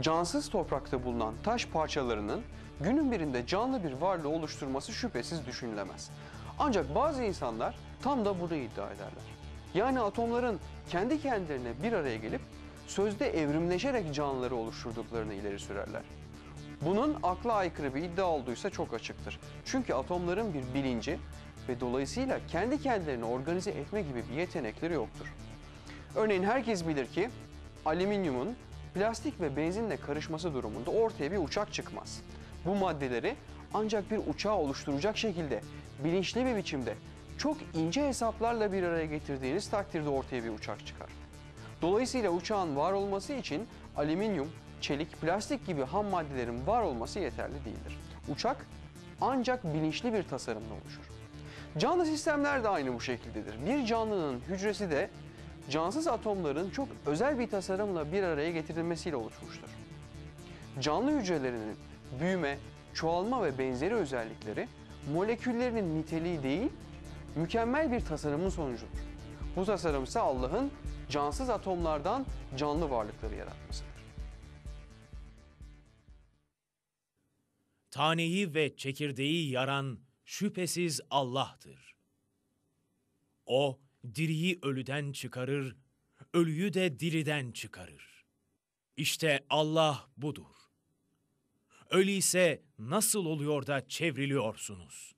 cansız toprakta bulunan taş parçalarının günün birinde canlı bir varlığı oluşturması şüphesiz düşünülemez. Ancak bazı insanlar tam da bunu iddia ederler. Yani atomların kendi kendilerine bir araya gelip sözde evrimleşerek canlıları oluşturduklarını ileri sürerler. Bunun akla aykırı bir iddia olduysa çok açıktır. Çünkü atomların bir bilinci ve dolayısıyla kendi kendilerini organize etme gibi bir yetenekleri yoktur. Örneğin herkes bilir ki alüminyumun plastik ve benzinle karışması durumunda ortaya bir uçak çıkmaz. Bu maddeleri ancak bir uçağı oluşturacak şekilde bilinçli bir biçimde çok ince hesaplarla bir araya getirdiğiniz takdirde ortaya bir uçak çıkar. Dolayısıyla uçağın var olması için alüminyum, çelik, plastik gibi ham maddelerin var olması yeterli değildir. Uçak ancak bilinçli bir tasarımla oluşur. Canlı sistemler de aynı bu şekildedir. Bir canlının hücresi de cansız atomların çok özel bir tasarımla bir araya getirilmesiyle oluşmuştur. Canlı hücrelerinin büyüme, çoğalma ve benzeri özellikleri moleküllerinin niteliği değil, mükemmel bir tasarımın sonucudur. Bu tasarım ise Allah'ın cansız atomlardan canlı varlıkları yaratmasıdır. Taneyi ve çekirdeği yaran şüphesiz Allah'tır. O diriyi ölüden çıkarır, ölüyü de diriden çıkarır. İşte Allah budur. Öyleyse nasıl oluyor da çevriliyorsunuz?